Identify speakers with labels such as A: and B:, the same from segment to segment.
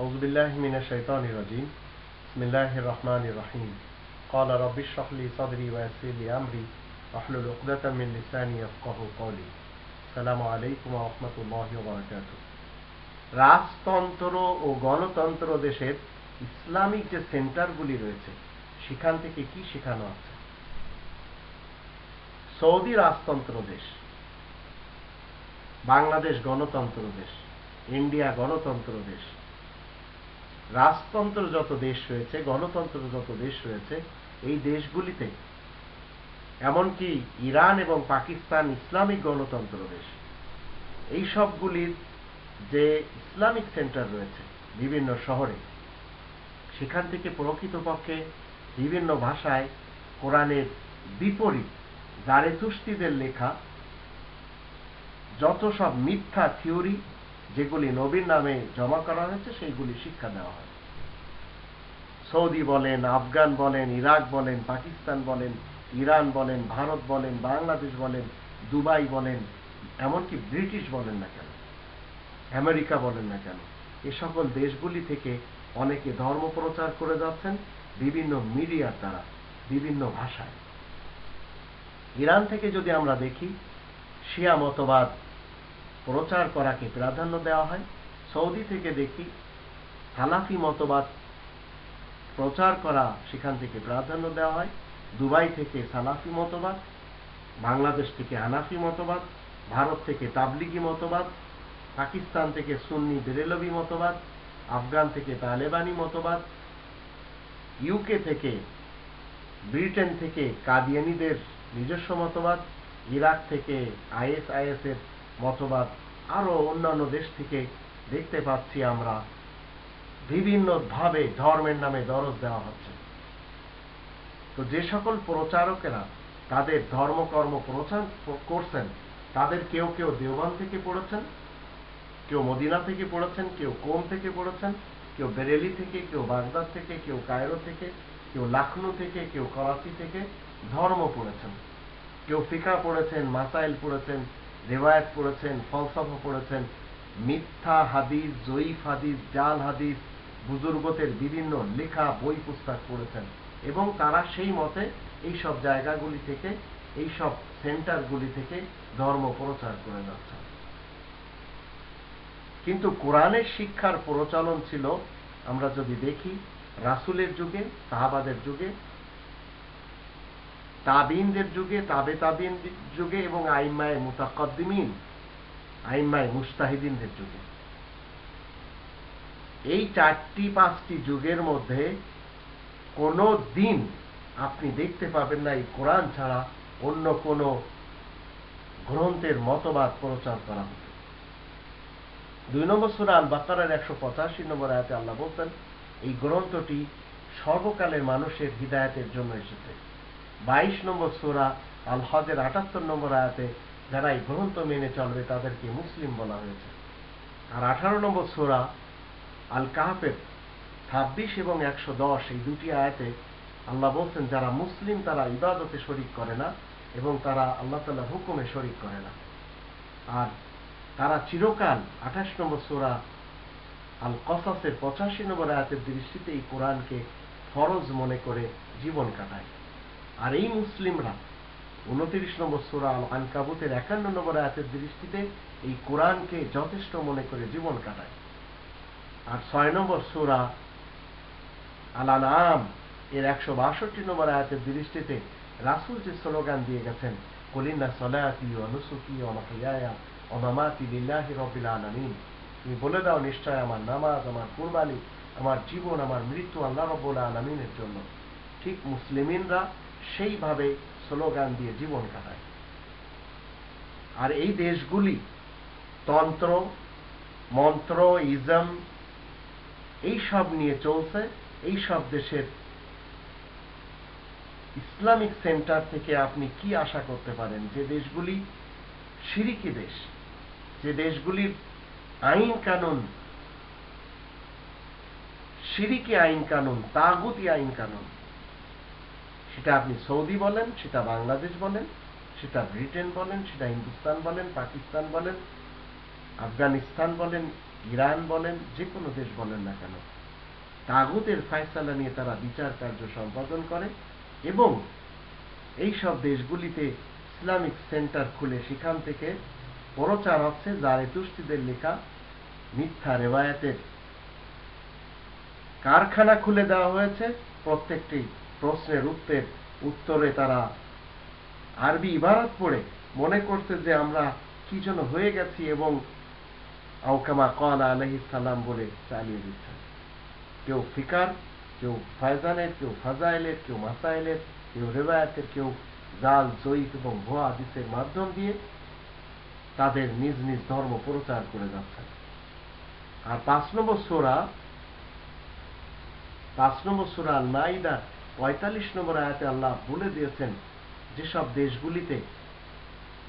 A: أعوذ بالله من الشيطان الرجيم بسم الله الرحمن الرحيم قال رب اشرح لي صدري ويسر لي أمري واحلل عقدة من لساني يفقه قولي السلام عليكم ورحمة الله وبركاته রাজতন্ত্র ও গণতন্ত্র দেশের ইসলামিক যে সেন্টারগুলি রয়েছে সেখান থেকে কি শেখানো আছে সৌদি রাজতন্ত্র দেশ বাংলাদেশ গণতন্ত্র দেশ ইন্ডিয়া গণতন্ত্র দেশ রাজতন্ত্র যত দেশ রয়েছে গণতন্ত্র যত দেশ রয়েছে, এই দেশগুলিতে, এমনকি ইরান এবং পাকিস্তান ইসলামিক গণতন্ত্র দেশ, এই সবগুলির যে ইসলামিক সেন্টার রয়েছে বিভিন্ন শহরে, সেখান থেকে প্রকৃতপক্ষে বিভিন্ন ভাষায় কোরআনের বিপরীত জারেতুস্তিদের লেখা, যত সব মিথ্যা থিওরি যেগুলি নবীর নামে জমা করা হয়েছে, সেইগুলি শিক্ষা দেওয়া হয়। সৌদি বলেন, আফগান বলেন, ইরাক বলেন, পাকিস্তান বলেন, ইরান বলেন, ভারত বলেন, বাংলাদেশ বলেন, দুবাই বলেন, এমনকি ব্রিটিশ বলেন না কেন? আমেরিকা বলেন না কেন? এ সকল দেশগুলি থেকে অনেকে ধর্ম প্রচার করে যাচ্ছেন, বিভিন্ন মিডিয়ার দ্বারা, বিভিন্ন ভাষায়। ইরান থেকে যদি আমরা দেখি, শিয়া মতবাদ প্রচার করাকে প্রাধান্য দেওয়া হয়। সৌদি থেকে দেখি হালাফি মতবাদ প্রচার করা সেখান থেকে প্রাধান্য দেওয়া হয়। দুবাই থেকে সালাফি মতবাদ, বাংলাদেশ থেকে হানাফি মতবাদ, ভারত থেকে তাবলিগি মতবাদ, পাকিস্তান থেকে সুন্নি বেরেলভি মতবাদ, আফগান থেকে তালেবানি মতবাদ ইউকে থেকে ব্রিটেন থেকে কাদিয়ানিদের নিজস্ব মতবাদ, ইরাক থেকে আইএসআইএস এর মতবাদ আরও অন্যান্য দেশ থেকে দেখতে পাচ্ছি আমরা। বিভিন্ন ভাবে ধর্মের নামে দরজ দেওয়া হচ্ছে। তো যে সকল প্রচারকেরা তাদের ধর্মকর্ম প্রচার করছেন, তাদের কেউ কেউ দেওবান থেকে পড়েছেন, কেউ মদিনা থেকে পড়েছেন, কেউ কোম থেকে পড়েছেন, কেউ বেরেলি থেকে, কেউ বাগদাদ থেকে, কেউ কায়রো থেকে, কেউ লাখনৌ থেকে, কেউ করাচি থেকে ধর্ম পড়েছেন। কেউ ফিকা পড়েছেন, মাসাইল পড়েছেন রেওয়ায়ত পড়েছেন ফলসফা পড়েছেন। মিথ্যা হাদিস, জয়ীফ হাদিস, জাল হাদিস বুজুর্গতের বিভিন্ন লেখা, বই, পুস্তক পড়েছেন। এবং তারা সেই মতে এই সব জায়গাগুলি থেকে এই সব সেন্টারগুলি থেকে ধর্ম প্রচার করে যাচ্ছেন কিন্তু কোরআনের শিক্ষার প্রচলন ছিল, আমরা যদি দেখি, রাসুলের যুগে, সাহাবাদের যুগে তাবিনদের যুগে, তাবে তাবিন যুগে এবং আইম্মায় মুতাকদ্দিমিন আইম্মায় মুস্তাহিদিনদের যুগে। এই চারটি পাঁচটি যুগের মধ্যে কোনো দিন আপনি দেখতে পাবেন না এই কোরআন ছাড়া অন্য কোনো গ্রন্থের মতবাদ প্রচার করা হতো। দুই নম্বর সুরা আল বাকারের একশো পঁচাশি নম্বর আয়াতে আল্লাহ বলছেন, এই গ্রন্থটি সর্বকালের মানুষের হৃদায়তের জন্য এসেছে। বাইশ নম্বর সুরা আল হজের আটাত্তর নম্বর আয়াতে যারা এই গ্রন্থ মেনে চলবে তাদেরকে মুসলিম বলা হয়েছে। আর আঠারো নম্বর সুরা আল কাহাফের ছাব্বিশ এবং একশো দশ এই দুটি আয়াতে আল্লাহ বলছেন, যারা মুসলিম তারা ইবাদতে শরিক করে না এবং তারা আল্লাহ তাল্লাহ হুকুমে শরিক করে না। আর তারা চিরকাল আঠাশ নম্বর সোরা আল কসাসের পঁচাশি নম্বর আয়াতের দৃষ্টিতে এই কোরআনকে ফরজ মনে করে জীবন কাটায়। আর এই মুসলিমরা উনত্রিশ নম্বর সোরা আল আনকাবুতের একান্ন নম্বর আয়াতের দৃষ্টিতে এই কোরআনকে যথেষ্ট মনে করে জীবন কাটায়। আর ছয় নম্বর সোরা আল আম এর একশো বাষট্টি নম্বর আয়াতের দৃষ্টিতে রাসুল যে স্লোগান দিয়ে গেছেন কলিনা সলায়াতি অনুসুকি অমাহিয়া অমামাতি লিল্লাহি রবিল আলামিন। তুমি বলে দাও নিশ্চয় আমার নামাজ, আমার কুরবানি, আমার জীবন, আমার মৃত্যু আল্লাহ রব্বুল আলমিনের জন্য। ঠিক মুসলিমিনরা সেইভাবে স্লোগান দিয়ে জীবন কাটায়। আর এই দেশগুলি তন্ত্র মন্ত্র ইজম এই সব নিয়ে চলছে এই সব দেশের ইসলামিক সেন্টার থেকে আপনি কি আশা করতে পারেন? যে দেশগুলি সিরিকি দেশ, যে দেশগুলির আইন কানুন, সিরিকি আইন কানুন, তাগুতি আইন কানুন সেটা আপনি সৌদি বলেন, সেটা বাংলাদেশ বলেন, সেটা ব্রিটেন বলেন, সেটা হিন্দুস্তান বলেন, পাকিস্তান বলেন, আফগানিস্তান বলেন, ইরান বলেন, যে কোনো দেশ বলেন না কেন, তাগুতের ফায়সালা নিয়ে তারা বিচার কার্য সম্পাদন করে এবং এই সব দেশগুলিতে ইসলামিক সেন্টার খুলে সেখান থেকে প্রচার হচ্ছে যারে তুষ্টিদের লেখা মিথ্যা রেওয়ায়তের কারখানা খুলে দেওয়া হয়েছে প্রত্যেকটি প্রশ্নের উত্তর উত্তরে তারা, আরবি ইবারত পড়ে, মনে করছে যে আমরা কি যেন হয়ে গেছি এবং আউকামা কলা আলহি সালাম বলে চালিয়ে দিচ্ছেন। কেউ ফিকার, কেউ ফায়জানের, কেউ ফাজাইলের, কেউ মাসাইলের, কেউ রেবায়াতের কেউ জাল, জয়ীফ এবং ভুয়া হাদিসের মাধ্যম দিয়ে তাদের নিজ নিজ ধর্ম প্রচার করে যাচ্ছেন। আর পাঁচ নম্বর সোরা, পাঁচ নম্বর সোরা মাইদা পঁয়তাল্লিশ নম্বর আয়াতে আল্লাহ বলে দিয়েছেন, যেসব দেশগুলিতে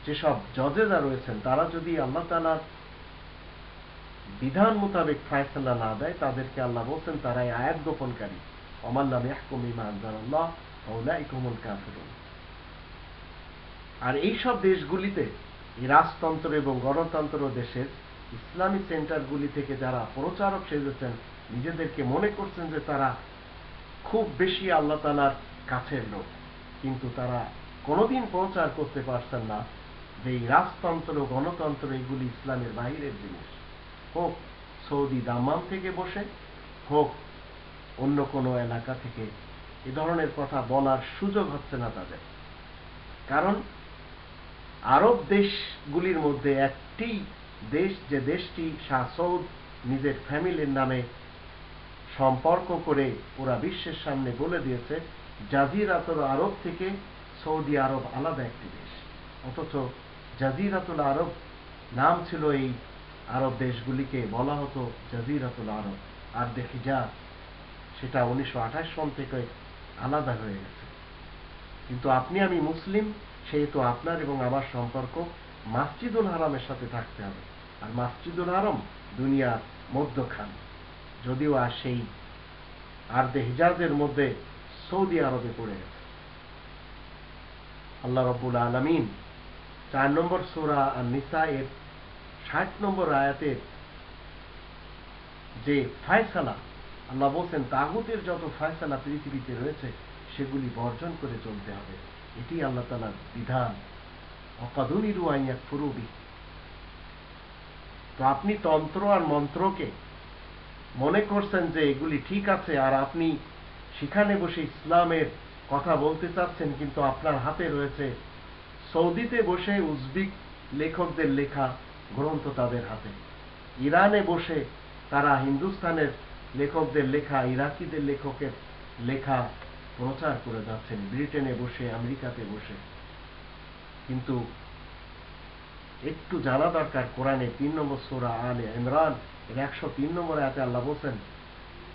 A: যেসব জজেরা রয়েছেন, তারা যদি আল্লাহ তালার বিধান মোতাবেক ফায়সালা না দেয়, তাদেরকে আল্লাহ বলছেন, তারাই আয়াত গোপনকারী। আর এই সব দেশগুলিতে রাজতন্ত্র এবং গণতন্ত্র দেশের ইসলামী সেন্টারগুলি থেকে যারা প্রচারক সেজেছেন, নিজেদেরকে মনে করছেন যে তারা খুব বেশি আল্লাহ তালার কাছের লোক। কিন্তু তারা কোনোদিন প্রচার করতে পারছেন না যে এই রাজতন্ত্র, গণতন্ত্র এগুলি ইসলামের বাহিরের জিনিস। হোক সৌদি দাম্মাম থেকে বসে, হোক অন্য কোনো এলাকা থেকে এ ধরনের কথা বলার সুযোগ হচ্ছে না তাদের। কারণ আরব দেশগুলির মধ্যে একটি দেশ, যে দেশটি শাহ সৌদ নিজের ফ্যামিলির নামে সম্পর্ক করে পুরা বিশ্বের সামনে বলে দিয়েছে, জাজিরাতুল আরব থেকে সৌদি আরব আলাদা একটি দেশ। অথচ জাজিরাতুল আরব নাম ছিল এই আরব দেশগুলিকে বলা হতো জাজিরাতুল আরব। আর দেখি যা, সেটা উনিশশো আঠাশ সন থেকে আলাদা হয়ে গেছে। কিন্তু আপনি আমি মুসলিম, সেহেতু আপনার এবং আমার সম্পর্ক মাসজিদুল হারামের সাথে থাকতে হবে। আর মাসজিদুল হারম দুনিয়ার মধ্যখান। যদিও আর সেই আর্দে হিজাজের মধ্যে সৌদি আরবে পড়ে গেছে। আল্লাহ রব্বুল আলমিন চার নম্বর সুরা আর নিসা এর ষাট নম্বর আয়াতের যে ফায়সালা, আল্লাহ বলছেন, তাগুতের যত ফায়সালা পৃথিবীতে রয়েছে, সেগুলি বর্জন করে চলতে হবে। এটি আল্লাহ তালার বিধান। অকাদুনিরু আইয়া ফুরুবি তো আপনি তন্ত্র আর মন্ত্রকে মনে করছেন যে এগুলি ঠিক আছে আর আপনি সেখানে বসে ইসলামের কথা বলতে চাচ্ছেন, কিন্তু আপনার হাতে রয়েছে সৌদিতে বসে উজবিক লেখকদের লেখা গ্রন্থ তাদের হাতে। ইরানে বসে তারা হিন্দুস্তানের লেখকদের লেখা, ইরাকিদের লেখকের লেখা প্রচার করে যাচ্ছেন। ব্রিটেনে বসে, আমেরিকাতে বসে। কিন্তু একটু জানা দরকার, কোরআনে তিন নম্বর সোরা আলে ইমরান, এর একশো তিন নম্বর আয়াতে আল্লাহ বলছেন,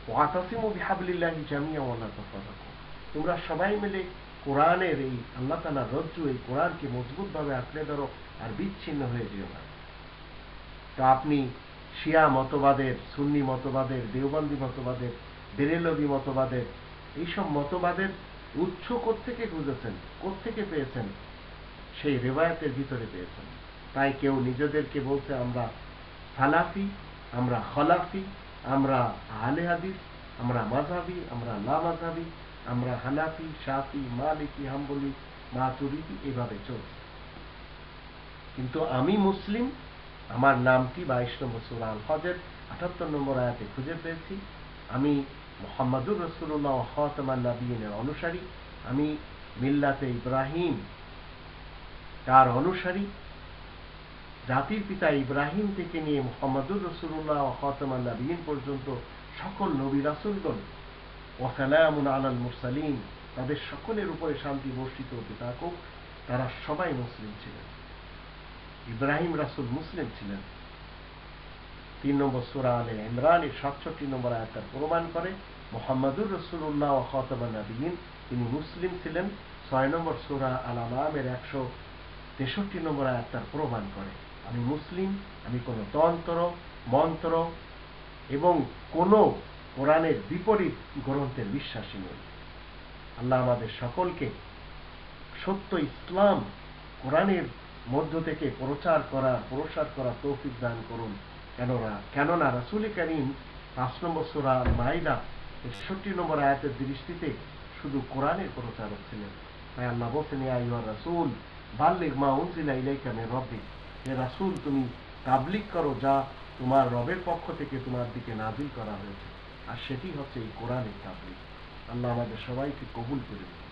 A: ওয়াতাসিমু বিহাবলিল্লাহি জামিয়া ওয়ালা তাফারাকু। তোমরা সবাই মিলে কোরআনের এই আল্লাহ তাআলার রজ্জু, এই কোরআনকে মজবুতভাবে আঁকড়ে ধরো আর বিচ্ছিন্ন হয়ে যেও না। তো আপনি শিয়া মতবাদের, সুন্নি মতবাদের, দেওবন্দি মতবাদের, বেরেলবি মতবাদের, এইসব মতবাদের উৎস কোত্থেকে খুঁজেছেন, কোত্থেকে পেয়েছেন? সেই রেবায়তের ভিতরে পেয়েছেন। তাই কেউ নিজেদেরকে বলছে, আমরা সালাফি, আমরা খলাফি, আমরা আহলে হাদিস, আমরা মাঝাবি আমরা লা মাঝাবি আমরা হানাফি সাফি মালিকি, হাম্বলি, মাতুরিদি এভাবে চলছে। কিন্তু আমি মুসলিম, আমার নামটি বাইশ নম্বর সুরা আল হজের আটাত্তর নম্বর আয়াতে খুঁজে পেয়েছি। আমি মোহাম্মদুর রসুল্লাহ হতমান নাবিনের অনুসারী। আমি মিল্লাতে ইব্রাহিম তার অনুসারী। জাতির পিতা ইব্রাহিম থেকে নিয়ে মোহাম্মদুর রসুল্লাহ হতমান নাবিন পর্যন্ত সকল নবী রাসুলগণ ওসালামুন আলাল মুরসালিম তাদের সকলের উপরে শান্তি বর্ষিত হতে থাকুক, তারা সবাই মুসলিম ছিলেন। ইব্রাহিম রাসুল মুসলিম ছিলেন। তিন নম্বর সুরা আলে ইমরানের সাতষট্টি নম্বর আয়াতার প্রমাণ করে মোহাম্মদুর রসুল্লাহ খতমান নবীন তিনি মুসলিম ছিলেন। ছয় নম্বর সুরা আল আলামের একশো তেষট্টি নম্বর আয়াতার প্রমাণ করে। আমি মুসলিম, আমি কোনো তন্ত্র, মন্ত্র এবং কোনো কোরআনের বিপরীত গ্রন্থের বিশ্বাসী নই। আল্লাহ আমাদের সকলকে সত্য ইসলাম কোরআনের মধ্য থেকে প্রচার করা, প্রসার করা তৌফিক দান করুন। কেননা কেননা রাসুল করিম পাঁচ নম্বর সোরা মাইদা একষট্টি নম্বর আয়াতের দৃষ্টিতে শুধু কোরআনের প্রচারক ছিলেন। তাই আল্লাহ বলছেন, ইয়া রাসুল বাল্লিক মা উনজিলা ইলাইকা মির রব্বিক। হে রাসুল তুমি তাবলিক করো যা তোমার রবের পক্ষ থেকে তোমার দিকে নাজিল করা হয়েছে। আর সেটি হচ্ছে এই কোরআনের তাবলিক আল্লাহ আমাদের সবাইকে কবুল করে দিন